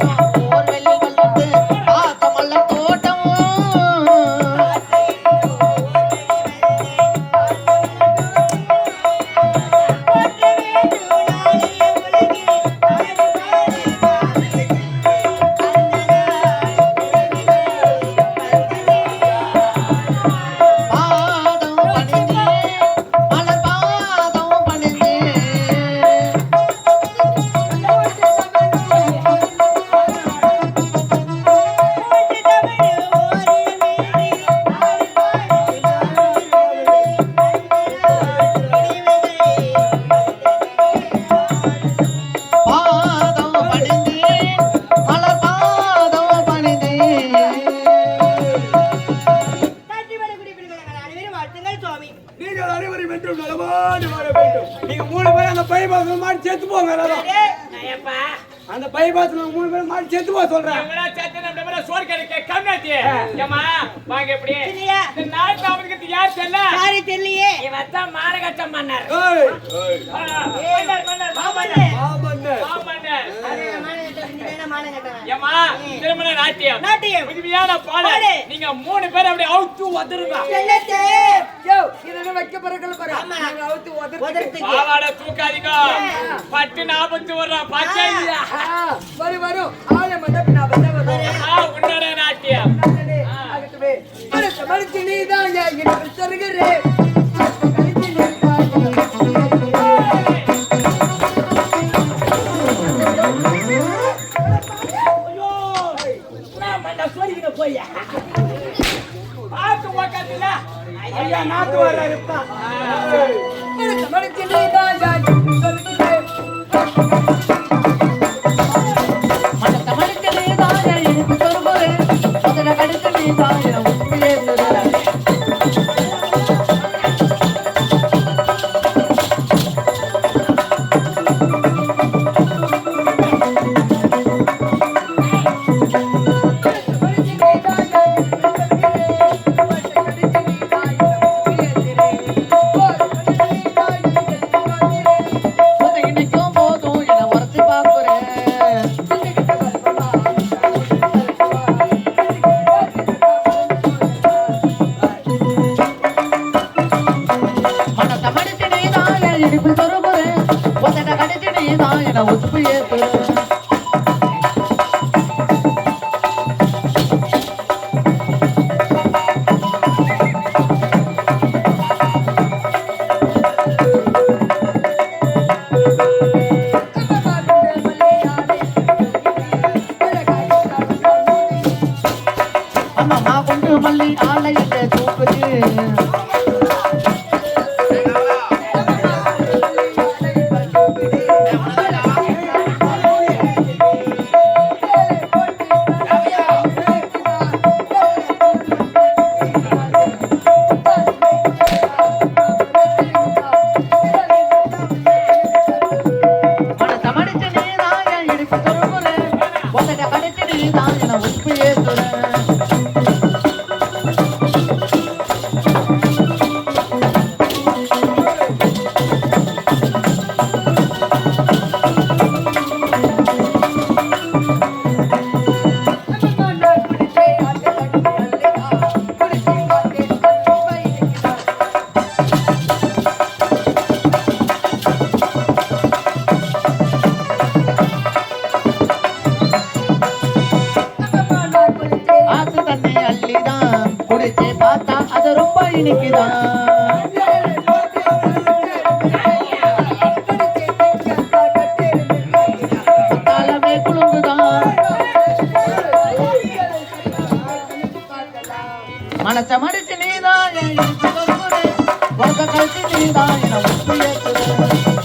Thank you. அந்த bypass மூணு பேரும் மாடி செத்து போக சொல்றேன். எங்கடா சத்து நம்ம சோறு கிடைக்க கம்னாச்சி ஏமா வாங்க எப்படி இல்லையா? இந்த நாய் அவனுக்கு யார் தெரியல? யாரு தெரியலையே? இவன் தான் மாரகச்சம் மன்னர் ஏய் மன்னர் மன்னர் ஏமா திருமண நாட்டியம் நாட்டியம். புதுமையான பாடு பாடு. நீங்க மூணு பேர் அப்படியே அவுத்து? யோ, இதெல்லாம் வைக்க பிறகு பாரு. ஆமா. நாங்க அவுத்து. உதறத்துக்கு. பாவாடை தூக்காதீங்க பட்டு நாற்பத்தி வர்றான் பச்சை வரும் வரும் ஆளை வரும் ஆ, உன்னோட நாட்டியம். மனசு மறுத்து நீதான் என் எனக்கு நாத்து வர்றாருப்பா. மனசு மனச மடிச்சு நீதான் உனக்கு நீதான்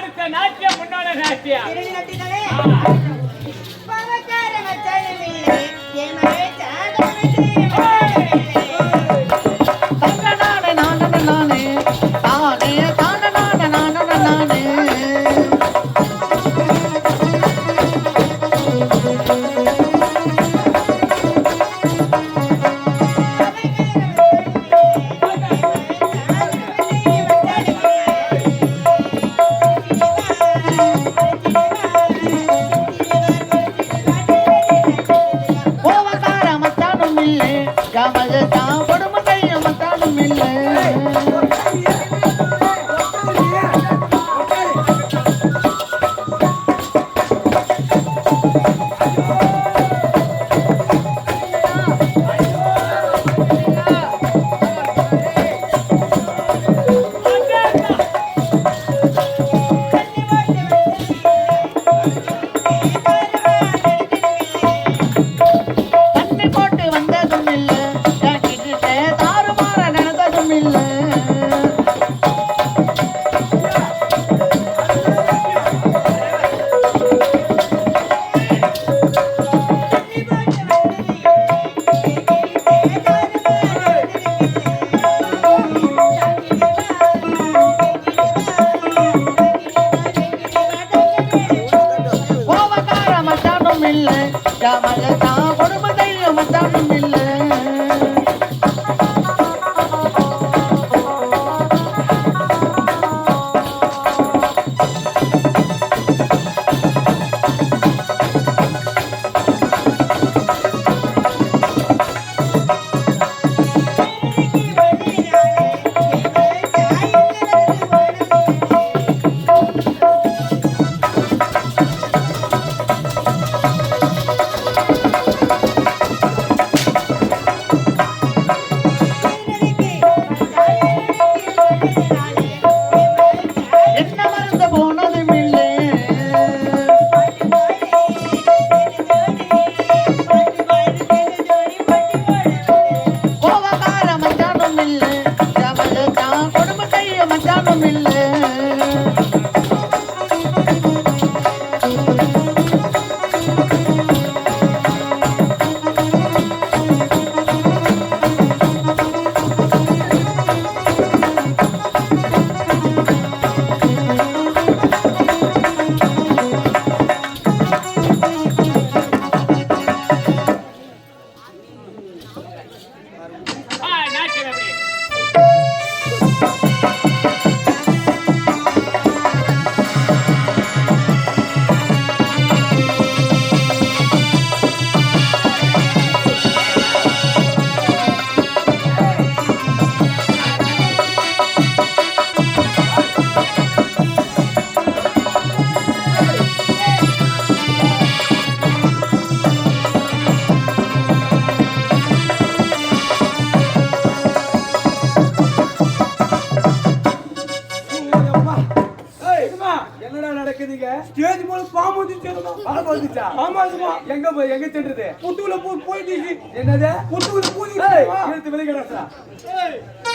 அடுத்த நாட்டியம் முன்னோட நாட்டியம் திருடி நட்டினாலே? பணக்கார மச்சானில்லை, ஏமரே நாட்டு வந்துச்சு ஆமா ஆமா எங்க போய் எங்க தின்றது புட்டுல பூ போயிடுச்சு என்னது? புட்டுல பூ எடுத்து வெளிக்கடா பாம்பு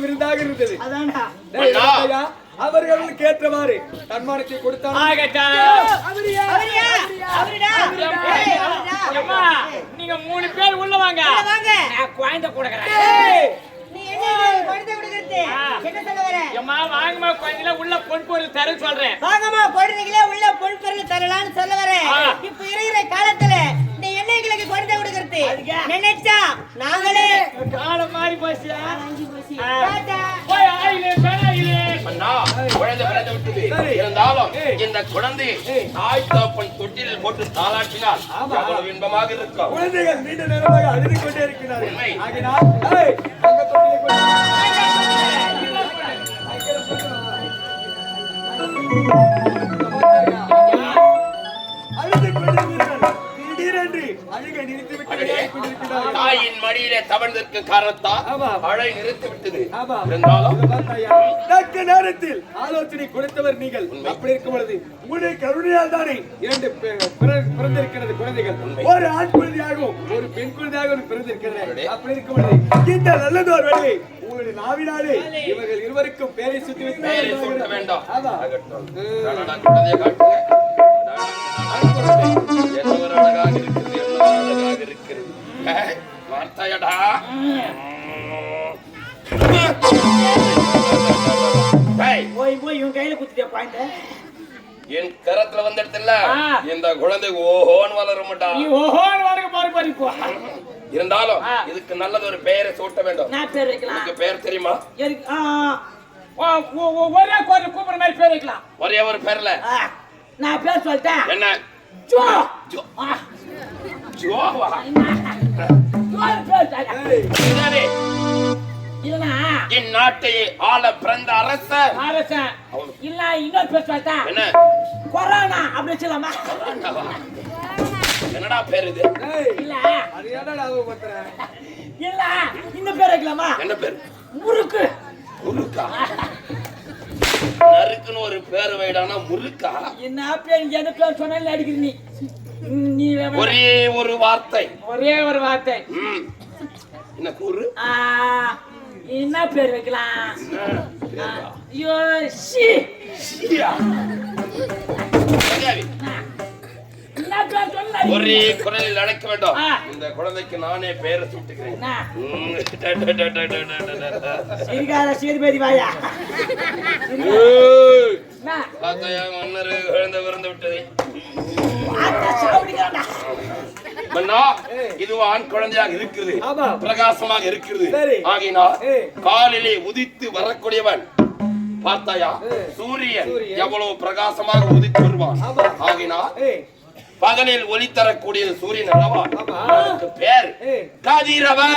கண்ணுக்கு விருந்தாக இருந்தது. அவர்களுக்கு ஏற்றவாறு தன்மானத்தை கொடுத்தார்? நீங்க மூணு பேர் உள்ள வாங்க. உள்ள வாங்க. நான் குழந்தை கொடுக்குறேன். உள்ள பொன் பொருள் தர சொல்றேன். வாங்கம்மா குழந்தைகளே உள்ள பொன் பொருள் தரலாம்னு சொல்ல வரேன். இப்ப இருக்கிற காலத்துல குழந்தை கொடுக்கறது நினைச்சா நாங்களே காலம் மாறி போச்சு. இருந்தாலும். இந்த குழந்தை. தாய் தொட்டிலில் போட்டு தாளாட்டினால் ஆமா. எவ்வளவு இன்பமாக இருக்கும். குழந்தைகள் நீண்ட நேரமாக அழுது கொண்டே இருக்கிறார்கள். திடீரென்று அழுகை. தாயின் மடியிலே காரணத்தா. அழை? தக்க நேரத்தில் ஆலோசனை கொடுத்தவர் நீங்கள். அப்படி இருக்கும் பொழுது உங்களுடைய கருணையால் தானே இரண்டு பிறந்திருக்கிறது குழந்தைகள். உண்மை. ஒரு ஆண் குழந்தையாகவும் ஒரு பெண் குழந்தையாகவும் பிறந்திருக்கிறது. அப்படி இருக்கும் பொழுது இந்த நல்லதோர் உங்களுடைய நாவினாலே இவர்கள் இருவருக்கும் பேரை சுத்தி வைத்து வேண்டாம். எவ்வளவு அழகாக இருக்கிறது அழகாக இருக்கிறது வார்த்தையடா போய் போய் இவன் கையில குத்திட்டே குழந்தை என் கரத்துல வந்துடுதுல்ல ஆ. இந்த குழந்தை ஓஹோன்னு வளரும்டா. நீ ஓஹோன்னு வரைக்கும் பாரு பாரு இருந்தாலும். இதுக்கு நல்லது ஒரு பெயரை சூட்ட வேண்டும். நான் பேர் வைக்கலாம். உனக்கு பெயர் தெரியுமா? ஒரே கோரில் கூப்பிடுற மாதிரி பேர் வைக்கலாம். ஒரே ஒரு பேர்ல. நான் பேர் சொல்லிட்டேன். என்ன? Joe Joe. ஆ, ஜோவா ஜோன்னு பேர் சொல்லிட்டேன். ஏய், இதுதானே இல்லைன்னா என் நாட்டை ஆள பிறந்த அரசர் அரசன் இல்ல இன்னொரு பேர் சொல்லிட்டேன் என்ன? கொரோனா அப்படி சொல்லலாமா? என்னடா பேர் இது? இல்ல? இல்ல. இந்த பேர் வைக்கலாமா? என்ன பேர்? முறுக்கு. முருக்கா நறுக்குன்னு ஒரு பேர் வைடானா முருக்கா என்ன பேர் எந்த பேர் சொன்னாலும் அடிக்கிற நீ. நீ ஒரே ஒரு வார்த்தை. ஒரே ஒரு வார்த்தை. என்ன கூறு? ஆ, என்ன பேர் வைக்கலாம்? ஐயோ ஷி. சீயா. ஒரே குரலில் அழைக்க வேண்டும். இந்த குழந்தைக்கு நானே ட. சிறுகால சீர்பேதி வாயா மன்னர் குழந்தை பிறந்து விட்டது இது ஆண் குழந்தையாக இருக்கிறது ஆமா. பிரகாசமாக இருக்கிறது சரி. ஆகினால். காலிலே உதித்து வரக்கூடியவன் பார்த்தாயா. சூரியன். எவ்வளவு பிரகாசமாக உதித்து வருவான். ஆகினால் பகலில் ஒளி தரக்கூடியது சூரியன் அல்லவா? பேர். கதிரவன்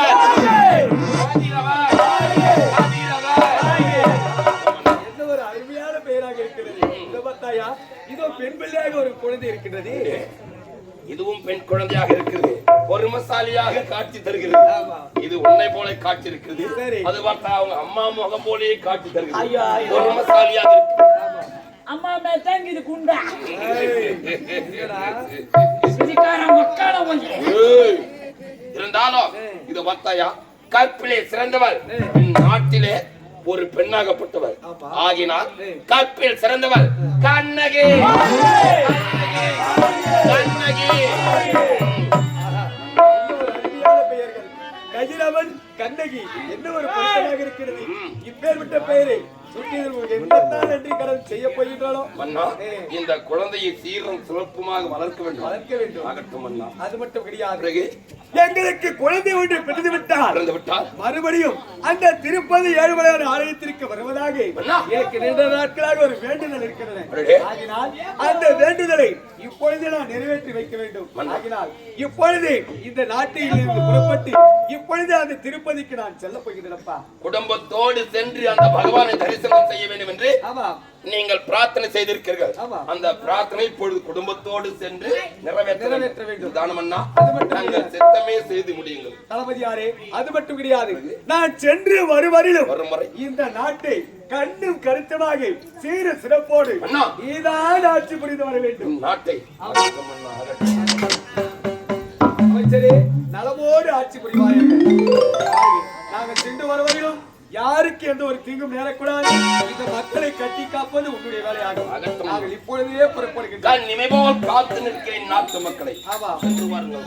இருக்கிறது. இதோ பார்த்தாயா இதோ பெண் பிள்ளையாக ஒரு குழந்தை இருக்கின்றது இதுவும் பெண் குழந்தையாக இருக்கிறது. பொறுமசாலியாக காட்சி தருகிறது. இது உன்னை போல காட்சி இருக்கிறது. அது பார்த்தா அவங்க அம்மா முகம் போலயே காட்சி தருகிறது. பொறுமசாலியாக இருக்கு அம்மா மேல தாங்க இது குண்டா மக்கால இருந்தாலும் இத பார்த்தாயா கற்பிலே சிறந்தவர் இந்த நாட்டிலே ஒரு பெண்ணாகப்பட்டவர். ஆகினால். கற்பில் சிறந்தவர் கண்ணகி. கண்ணகி. ஆஹா, என்ன ஒரு அருமையான பெயர்கள் கதிரவன் கண்ணகி. என்ன ஒரு பொருத்தமாக இருக்கிறது? இப்பேற்பட்ட பெயரை. செய்ய ஏ. இந்த குழந்தையை சீரும் சிறப்புமாக வளர்க்க வேண்டும். வளர்க்க வேண்டும். ஆகட்டும் மன்னா. அது மட்டும் கிடையாது. எங்களுக்கு குழந்தை ஒன்று பிறந்து விட்டார் பிறந்து விட்டால் மறுபடியும் அந்த திருப்பதி ஏழுமலையார் ஆலயத்திற்கு வருவதாக அண்ணா. எனக்கு நீண்ட நாட்களாக ஒரு வேண்டுதல் இருக்கிறது. ஆகினால் அந்த வேண்டுதலை இப்பொழுது நான் நிறைவேற்றி வைக்க வேண்டும். அண்ணா. ஆகினால் இப்பொழுது இந்த நாட்டில் இருந்து புறப்பட்டு இப்பொழுது அந்த திருப்பதிக்கு நான் செல்ல போகிறேன்ப்பா குடும்பத்தோடு சென்று அந்த பகவானை தரிசனம் செய்ய வேண்டும் என்று நீங்கள் பிரார்த்தனை செய்திருக்கிறீர்கள். அந்த பிரார்த்தனை இப்பொழுது குடும்பத்தோடு சென்று நிறைவேற்ற வேண்டும். நாங்கள். சித்தமே செய்து முடியுங்கள் தளபதியாரே அது மட்டும் கிடையாது நான் சென்று வருவரிலும் வரும் வரை இந்த நாட்டை கண்ணும் கருத்துமாக சீர சிறப்போடு. நீதான் ஆட்சி புரிந்து வர வேண்டும் நாட்டை. அமைச்சரே நலமோடு ஆட்சி புரிவார்கள் யாருக்கு எந்த ஒரு தீங்கும் நேரக்கூடாது. இந்த மக்களை கட்டி காப்பது உன்னுடைய வேலையாகும். நாங்கள் இப்பொழுதே புறப்படுகின்றோம். நான் நிமைபோல் காத்து நிற்கிறேன் நாட்டு மக்களை. ஆமா. சென்று வாருங்கள்.